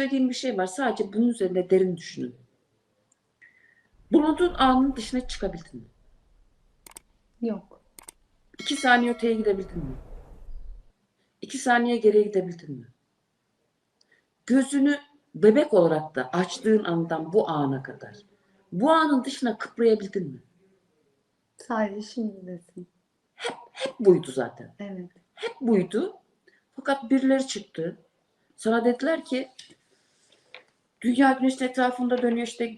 söylediğim bir şey var. Sadece bunun üzerinde derin düşünün. Bulunduğun anın dışına çıkabildin mi? Yok. İki saniye öteye gidebildin mi? İki saniye geriye gidebildin mi? Gözünü bebek olarak da açtığın andan bu ana kadar bu anın dışına kıprayabildin mi? Sadece şimdidesin. Hep buydu zaten. Evet. Hep buydu. Fakat birileri çıktı. Sana dediler ki dünya güneşin etrafında dönüyor işte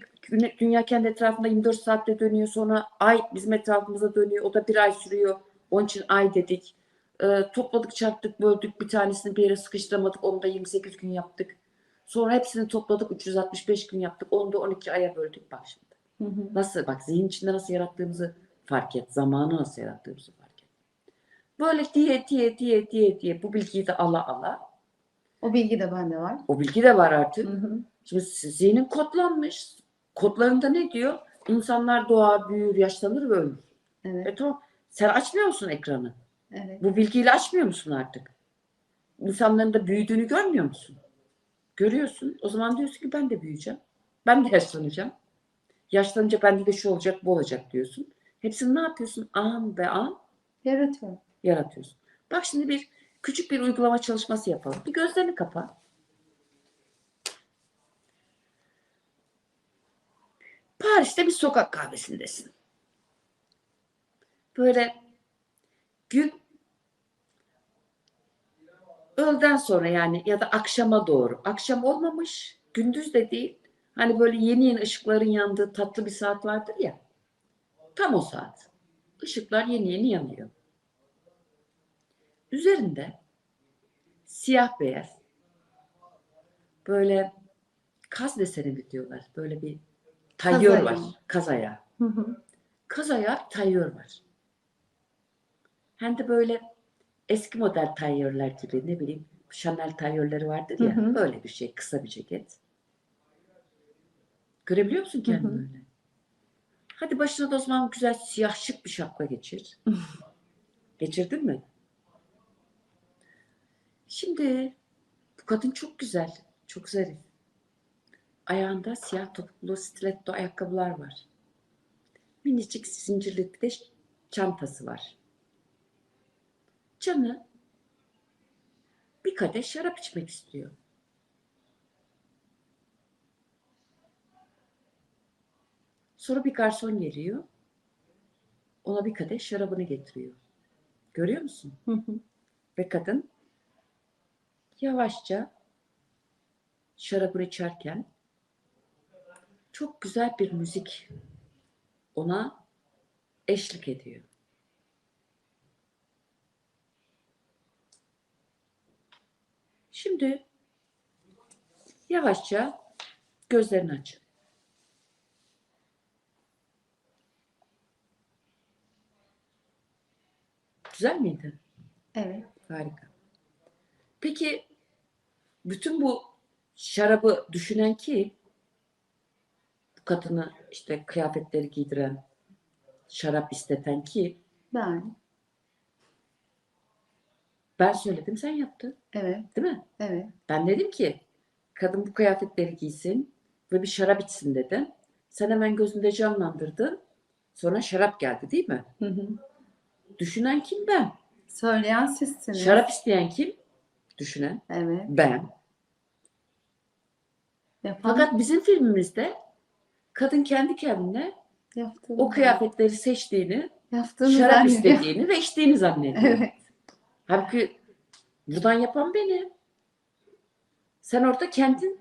dünya kendi etrafında 24 saatte dönüyor sonra ay bizim etrafımıza dönüyor o da bir ay sürüyor onun için ay dedik Ee, topladık çarptık böldük bir tanesini bir yere sıkıştıramadık onu da 28 gün yaptık sonra hepsini topladık 365 gün yaptık onu da 12 aya böldük bak şimdi Hı hı. nasıl bak zihin içinde nasıl yarattığımızı fark et zamanı nasıl yarattığımızı fark et böyle diye diye diye diye diye bu bilgiyi de ala ala O bilgi de bende var. o bilgi de var artık Hı hı. Şimdi zihnin kodlanmış. Kodlarında ne diyor? İnsanlar doğar, büyür, yaşlanır ve ölür. Evet. E tamam. Sen açmıyor musun ekranı? Evet. Bu bilgiyle açmıyor musun artık? İnsanların da büyüdüğünü görmüyor musun? Görüyorsun. O zaman diyorsun ki ben de büyüyeceğim. Ben de yaşlanacağım. Yaşlanınca bende de şu olacak, bu olacak diyorsun. Hepsini ne yapıyorsun? An be an Yaratıyorum. yaratıyorsun. Bak şimdi bir küçük bir uygulama çalışması yapalım. Bir gözlerini kapa. Paris'te bir sokak kahvesindesin. Böyle gün öğleden sonra yani ya da akşama doğru. Akşam olmamış, gündüz de değil. Hani böyle yeni yeni ışıkların yandığı tatlı bir saat vardır ya. Tam o saat. Işıklar yeni yeni yanıyor. Üzerinde siyah beyaz böyle kaz deseni diyorlar? Böyle bir tayyör var. Kaz ayağı. Hı hı. Kaz ayağı tayyör var. Hem de böyle eski model tayyörler gibi ne bileyim Chanel tayyörleri vardır ya. Hı hı. Böyle bir şey. Kısa bir ceket. Görebiliyor musun kendini Hı hı. öyle? Hadi başına da o zaman güzel siyah şık bir şapka geçir. Geçirdin mi? Şimdi bu kadın çok güzel. Çok zarif. Ayağında siyah topuklu stiletto ayakkabılar var. Minicik zincirli de çantası var. Canı bir kadeh şarap içmek istiyor. Sonra bir garson geliyor. Ona bir kadeh şarabını getiriyor. Görüyor musun? Ve kadın yavaşça şarabını içerken çok güzel bir müzik ona eşlik ediyor. Şimdi yavaşça gözlerini aç. Güzel miydi? Evet. Harika. Peki bütün bu şarabı düşünen ki bu kadını işte kıyafetleri giydiren, şarap isteten ki Ben. ben söyledim sen yaptın Evet. değil mi? Evet. Ben dedim ki kadın bu kıyafetleri giysin ve bir şarap içsin dedim. Sen hemen gözünde canlandırdın. Sonra şarap geldi değil mi? Hı hı. Düşünen kim ben? Söyleyen sizsiniz. Şarap isteyen kim? Düşünen Evet. ben. Yapan, Fakat bizim filmimizde kadın kendi kendine yaptığını, o kıyafetleri seçtiğini, yaptığını şarap zannediyor. istediğini ve içtiğini zannediyor. Evet. Halbuki buradan yapan benim. Sen orada kendin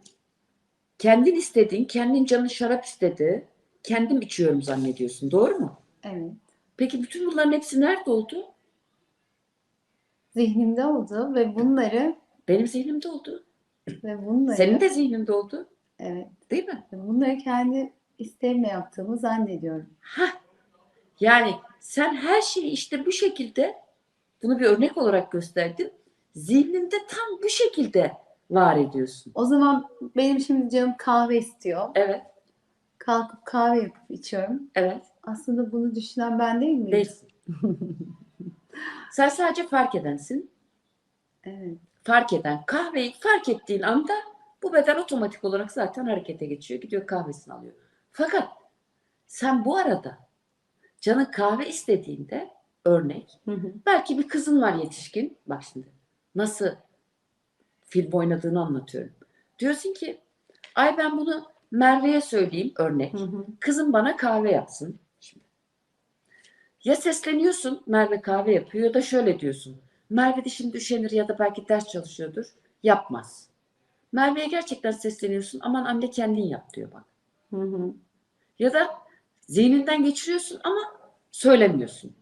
kendin istediğin, kendin canın şarap istedi, kendim içiyorum zannediyorsun. Doğru mu? Evet. Peki bütün bunların hepsi nerede oldu? Zihnimde oldu ve bunları Benim zihnimde oldu. ve bunları Senin de zihninde oldu. evet. Değil mi? Bunları kendi isteğimle yaptığımı zannediyorum. Hah. Yani sen her şeyi işte bu şekilde bunu bir örnek olarak gösterdin. Zihninde tam bu şekilde var ediyorsun. O zaman benim şimdi canım kahve istiyor. Evet, Kalkıp kahve yapıp içiyorum. evet. Aslında bunu düşünen ben değil miyim? Değilsin. Sen sadece fark edensin. Evet. Fark eden kahveyi fark ettiğin anda Bu beden otomatik olarak zaten harekete geçiyor. Gidiyor kahvesini alıyor. Fakat sen bu arada canın kahve istediğinde örnek Hı hı. belki bir kızın var yetişkin. Bak şimdi nasıl film oynadığını anlatıyorum. Diyorsun ki ay ben bunu Merve'ye söyleyeyim örnek. Hı hı. Kızım bana kahve yapsın. Şimdi. Ya sesleniyorsun Merve kahve yapıyor ya da şöyle diyorsun. Merve de şimdi üşenir ya da belki ders çalışıyordur. Yapmaz. Merve'ye gerçekten sesleniyorsun. Aman anne kendin yap diyor bak. Hı hı. Ya da zihninden geçiriyorsun ama söylemiyorsun.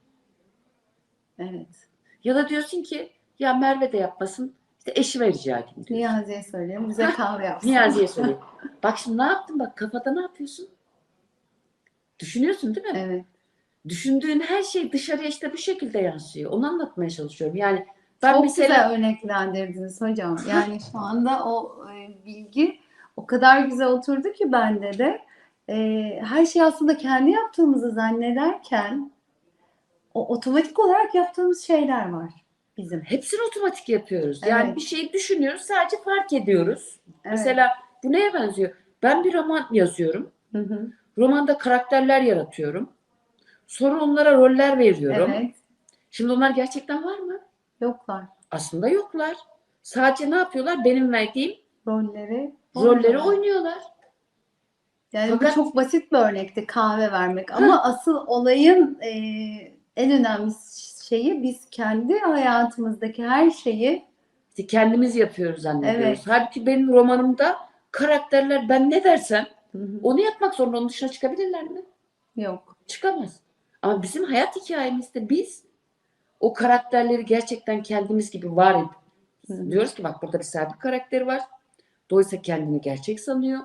Evet. Ya da diyorsun ki ya Merve de yapmasın. İşte eşime rica edeyim diyor. Niyazi'ye söyleyeyim. Bize kahve yapsın. Niyazi'ye söyleyeyim. Bak şimdi ne yaptın bak kafada ne yapıyorsun? Düşünüyorsun değil mi? Evet. Düşündüğün her şey dışarıya işte bu şekilde yansıyor. Onu anlatmaya çalışıyorum. Yani ben Çok mesela güzel örneklendirdiniz hocam. Yani şu anda o e, bilgi o kadar güzel oturdu ki bende de. E, her şey aslında kendi yaptığımızı zannederken o otomatik olarak yaptığımız şeyler var bizim. hepsini otomatik yapıyoruz. Yani Evet. bir şeyi düşünüyoruz, sadece fark ediyoruz. Evet. Mesela bu neye benziyor? Ben bir roman yazıyorum. Hı hı. Romanda karakterler yaratıyorum. Sonra onlara roller veriyorum. Evet. Şimdi onlar gerçekten var mı? Yoklar. Aslında yoklar. Sadece ne yapıyorlar? Benim verdiğim Rolleri rolleri oynuyorlar. Yani Fakat- bu çok basit bir örnekti kahve vermek ama asıl olayın e, en önemli şeyi biz kendi hayatımızdaki her şeyi İşte kendimiz yapıyoruz zannediyoruz. Evet. Halbuki benim romanımda karakterler ben ne dersem Hı hı. onu yapmak zorunda. Onun dışına çıkabilirler mi? yok. Çıkamaz. Ama bizim hayat hikayemizde biz o karakterleri gerçekten kendimiz gibi var edip Hı hı. diyoruz ki bak burada bir sabit karakteri var. Dolayısıyla kendini gerçek sanıyor.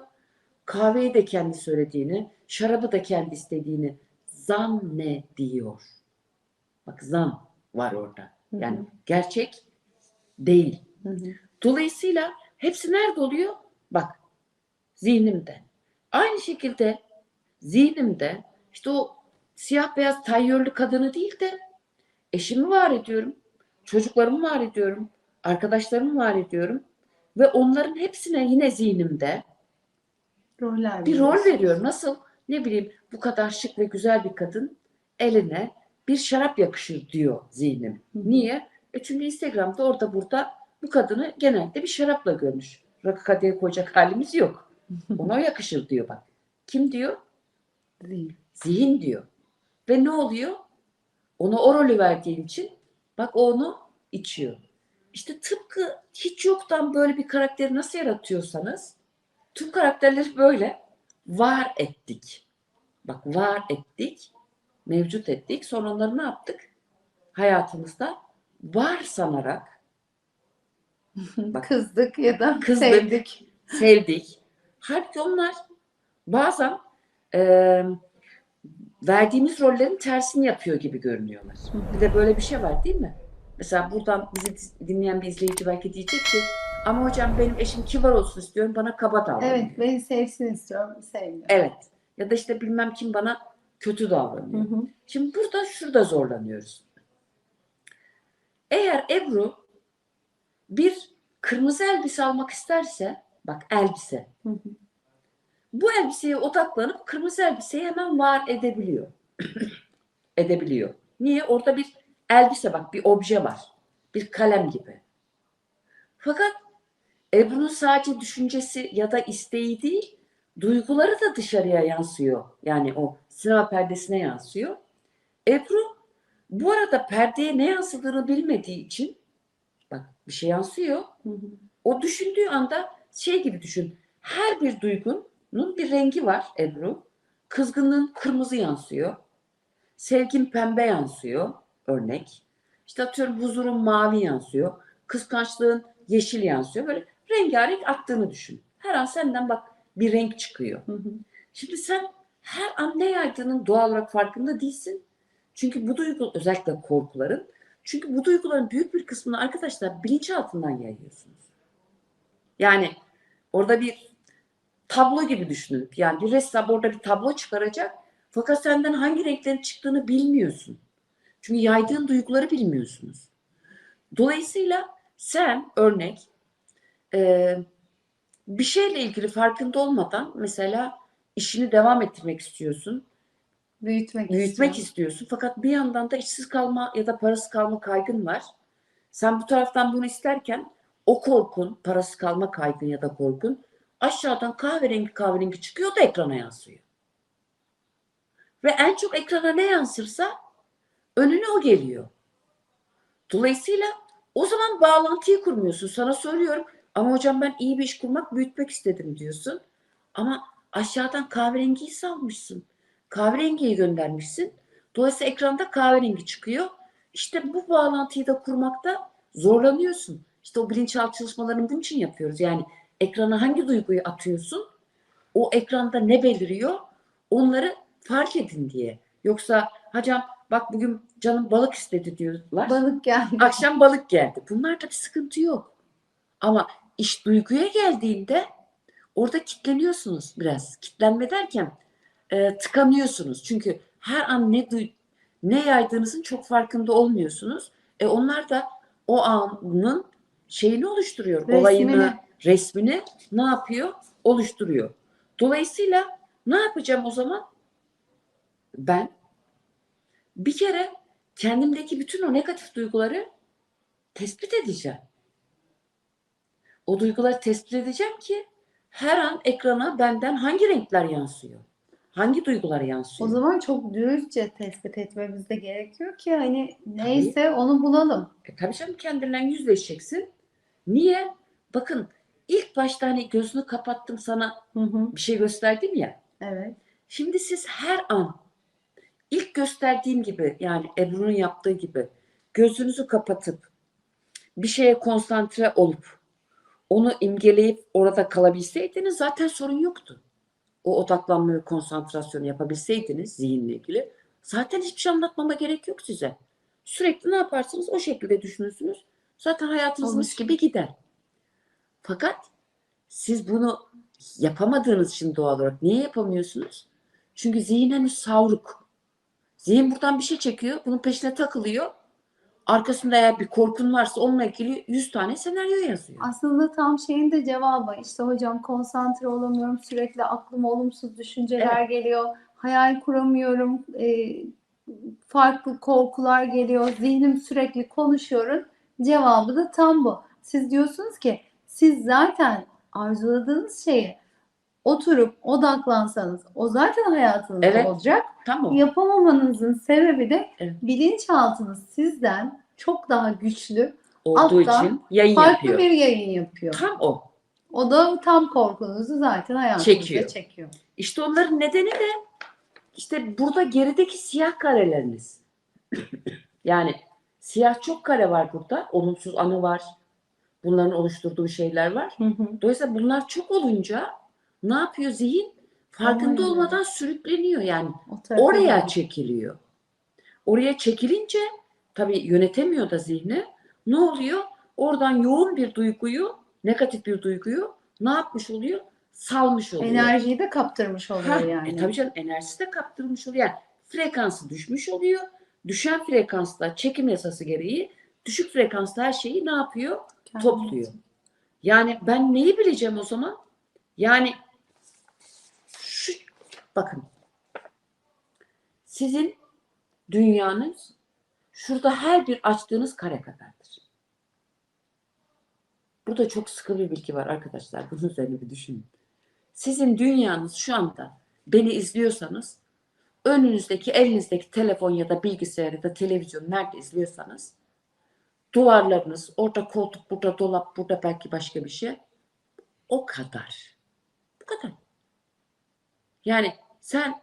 Kahveyi de kendi söylediğini, şarabı da kendi istediğini zannediyor. Bak zan var orada. Hı hı. Yani gerçek değil. Hı hı. Dolayısıyla hepsi nerede oluyor? Bak zihnimde. Aynı şekilde zihnimde işte o siyah beyaz tayyörlü kadını değil de eşimi var ediyorum. Çocuklarımı var ediyorum. Arkadaşlarımı var ediyorum. Ve onların hepsine yine zihnimde Roller bir rol veriyorum. Nasıl? Ne bileyim bu kadar şık ve güzel bir kadın eline bir şarap yakışır diyor zihnim. Niye? E çünkü Instagram'da orada burada bu kadını genelde bir şarapla görmüş. Rakı kadeh koyacak halimiz yok. Ona yakışır diyor bak. Kim diyor? Değil. Zihin diyor. Ve ne oluyor? Ona o rolü verdiğin için bak onu içiyor. İşte tıpkı hiç yoktan böyle bir karakteri nasıl yaratıyorsanız tüm karakterleri böyle var ettik. Bak var ettik, mevcut ettik. Sonra onları ne yaptık? Hayatımızda var sanarak Bak. Kızdık ya da Kızdık. sevdik. sevdik. Halbuki onlar bazen eee, verdiğimiz rollerin tersini yapıyor gibi görünüyorlar. Bir de böyle bir şey var değil mi? Mesela buradan bizi dinleyen bir izleyici belki diyecek ki ama hocam benim eşim kibar olsun istiyorum bana kaba davranıyor. Evet, beni sevsin istiyorum, sevmiyor. Evet. Ya da işte bilmem kim bana kötü Hı davranıyor. hı. Şimdi burada şurada zorlanıyoruz. Eğer Ebru bir kırmızı elbise almak isterse, bak elbise, Hı hı. bu elbiseye odaklanıp kırmızı elbiseyi hemen var edebiliyor. edebiliyor. Niye? Orada bir elbise bak, bir obje var. Bir kalem gibi. Fakat Ebru'nun sadece düşüncesi ya da isteği değil, duyguları da dışarıya yansıyor. Yani o sinema perdesine yansıyor. Ebru bu arada perdeye ne yansıdığını bilmediği için bak bir şey yansıyor. Hı hı. O düşündüğü anda şey gibi düşün. Her bir duygunun bir rengi var Ebru. Kızgınlığın kırmızı yansıyor. Sevgin pembe yansıyor örnek. İşte atıyorum huzurun mavi yansıyor. Kıskançlığın yeşil yansıyor. Böyle rengarenk aktığını düşün. Her an senden bak bir renk çıkıyor. Hı hı. Şimdi sen her an ne yaydığının doğal olarak farkında değilsin. Çünkü bu duygu özellikle korkuların çünkü bu duyguların büyük bir kısmını arkadaşlar bilinçaltından yayıyorsunuz. Yani orada bir tablo gibi düşünün. Yani bir ressam orada bir tablo çıkaracak fakat senden hangi renklerin çıktığını bilmiyorsun. Çünkü yaydığın duyguları bilmiyorsunuz. Dolayısıyla sen örnek e, bir şeyle ilgili farkında olmadan mesela işini devam ettirmek istiyorsun, Büyütmek, büyütmek istiyorum. istiyorsun. Fakat bir yandan da işsiz kalma ya da parasız kalma kaygın var. Sen bu taraftan bunu isterken o korkun, parasız kalma kaygın ya da korkun aşağıdan kahverengi kahverengi çıkıyor da ekrana yansıyor. Ve en çok ekrana ne yansırsa önüne o geliyor. Dolayısıyla o zaman bağlantıyı kurmuyorsun. Sana söylüyorum ama hocam ben iyi bir iş kurmak, büyütmek istedim diyorsun. Ama aşağıdan kahverengiyi salmışsın. Kahverengiyi göndermişsin. Dolayısıyla ekranda kahverengi çıkıyor. İşte bu bağlantıyı da kurmakta zorlanıyorsun. İşte o bilinçaltı çalışmalarını bunun için yapıyoruz. Yani ekrana hangi duyguyu atıyorsun? O ekranda ne beliriyor? Onları fark edin diye. Yoksa hocam bak bugün canım balık istedi diyorlar. Balık geldi. Akşam balık geldi. Bunlarda bir sıkıntı yok. Ama iş duyguya geldiğinde orada kitleniyorsunuz biraz. Kitlenme derken e, tıkanıyorsunuz. Çünkü her an ne duy ne yaydığınızın çok farkında olmuyorsunuz. E onlar da o anın şeyini oluşturuyor. Resmini. Olayını, resmini ne yapıyor? Oluşturuyor. Dolayısıyla ne yapacağım o zaman? Ben bir kere kendimdeki bütün o negatif duyguları tespit edeceğim. O duyguları tespit edeceğim ki her an ekrana benden hangi renkler yansıyor? Hangi duygular O yansıyor? zaman çok dürüstçe tespit etmemiz de gerekiyor ki hani neyse onu bulalım. E, tabii canım kendinden yüzleşeceksin. Niye? Bakın ilk başta hani gözünü kapattım sana Hı hı. bir şey gösterdim ya. Evet. Şimdi siz her an ilk gösterdiğim gibi yani Ebru'nun yaptığı gibi gözünüzü kapatıp bir şeye konsantre olup onu imgeleyip orada kalabilseydiniz zaten sorun yoktu. O odaklanma ve konsantrasyonu yapabilseydiniz zihinle ilgili zaten hiçbir şey anlatmama gerek yok size. Sürekli ne yaparsınız o şekilde düşünürsünüz. Zaten hayatınız mis gibi gider. Fakat siz bunu yapamadığınız için doğal olarak niye yapamıyorsunuz? Çünkü zihin henüz savruk. Zihin buradan bir şey çekiyor, bunun peşine takılıyor. Arkasında eğer bir korkun varsa onunla ilgili 100 tane senaryo yazıyor. Aslında tam şeyin de cevabı. İşte hocam konsantre olamıyorum. Sürekli aklıma olumsuz düşünceler geliyor. Hayal kuramıyorum. e, farklı korkular geliyor. Zihnim sürekli konuşuyorum. Cevabı da tam bu. Siz diyorsunuz ki siz zaten arzuladığınız şeye oturup odaklansanız o zaten hayatınızda Evet. olacak. Tamam. Yapamamanızın sebebi de Evet. bilinçaltınız sizden çok daha güçlü, Olduğu için yayın farklı yapıyor. bir yayın yapıyor. Tam o. O da tam korkunuzu zaten hayatınıza Çekiyor. çekiyor. İşte onların nedeni de işte burada gerideki siyah kareleriniz. yani siyah çok kare var burada. Olumsuz anı var. Bunların oluşturduğu şeyler var. Hı hı. Dolayısıyla bunlar çok olunca ne yapıyor zihin? Farkında Aynen. olmadan sürükleniyor yani. Oraya çekiliyor. Oraya çekilince tabii yönetemiyor da zihni. Ne oluyor? Oradan yoğun bir duyguyu, negatif bir duyguyu ne yapmış oluyor? Salmış oluyor. Enerjiyi de kaptırmış oluyor Ha, yani. E tabii canım enerjisi de kaptırılmış oluyor. Yani frekansı düşmüş oluyor. Düşen frekansta çekim yasası gereği düşük frekansta her şeyi ne yapıyor? Kendini- topluyor. Yani ben neyi bileceğim o zaman? Yani bakın sizin dünyanız şurada her bir açtığınız kare kadardır. Burada çok sıkı bir bilgi var arkadaşlar. Bunun üzerine bir düşünün. Sizin dünyanız şu anda beni izliyorsanız önünüzdeki elinizdeki telefon ya da bilgisayar ya da televizyon nerede izliyorsanız duvarlarınız, orada koltuk, burada dolap, burada belki başka bir şey. O kadar. Bu kadar. Yani sen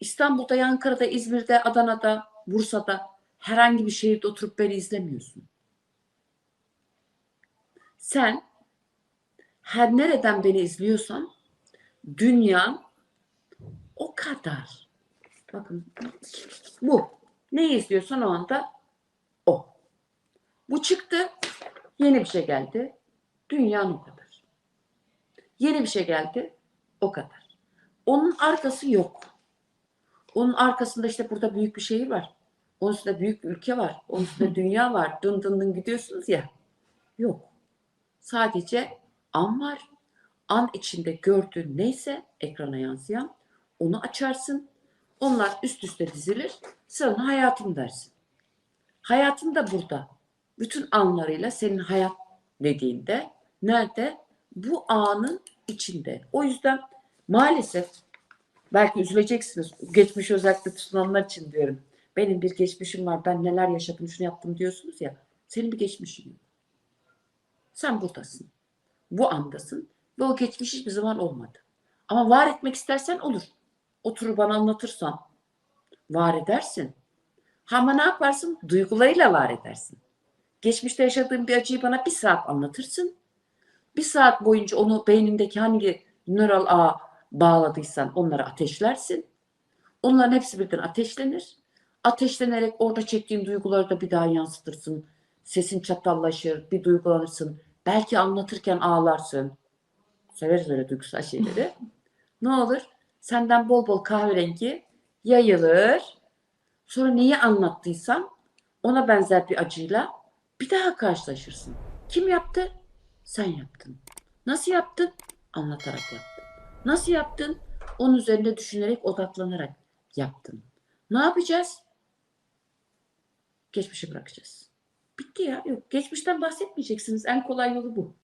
İstanbul'da, Ankara'da, İzmir'de, Adana'da, Bursa'da herhangi bir şehirde oturup beni izlemiyorsun. Sen her nereden beni izliyorsan dünya o kadar. Bakın bu. Ne izliyorsan o anda o. Bu çıktı. Yeni bir şey geldi. Dünyanın o kadar. Yeni bir şey geldi. O kadar. Onun arkası yok. Onun arkasında işte burada büyük bir şehir var. Onun üstünde büyük bir ülke var. Onun üstünde dünya var. Dın dın dın gidiyorsunuz ya. Yok. Sadece an var. an içinde gördüğün neyse ekrana yansıyan onu açarsın. Onlar üst üste dizilir. Sana hayatım dersin. Hayatın da burada. Bütün anlarıyla senin hayat dediğinde nerede? Bu anın içinde. O yüzden maalesef belki üzüleceksiniz. Geçmiş özellikle tutunanlar için diyorum. Benim bir geçmişim var. Ben neler yaşadım, şunu yaptım diyorsunuz ya. Senin bir geçmişin yok. Sen buradasın. Bu andasın. Ve o geçmiş hiçbir zaman olmadı. Ama var etmek istersen olur. Oturur bana anlatırsan var edersin. Ama ne yaparsın? Duygularıyla var edersin. Geçmişte yaşadığın bir acıyı bana bir saat anlatırsın. Bir saat boyunca onu beynindeki hangi nöral ağ bağladıysan onları ateşlersin. Onların hepsi birden ateşlenir. Ateşlenerek orada çektiğin duyguları da bir daha yansıtırsın. Sesin çatallaşır, bir duygulanırsın. Belki anlatırken ağlarsın. Severiz öyle duygusal şeyleri. ne olur? Senden bol bol kahverengi yayılır. Sonra neyi anlattıysan ona benzer bir acıyla bir daha karşılaşırsın. Kim yaptı? Sen yaptın. Nasıl yaptın? Anlatarak yaptın. Nasıl yaptın? Onun üzerinde düşünerek, odaklanarak yaptın. Ne yapacağız? Geçmişi bırakacağız. Bitti ya. Yok, geçmişten bahsetmeyeceksiniz. En kolay yolu bu.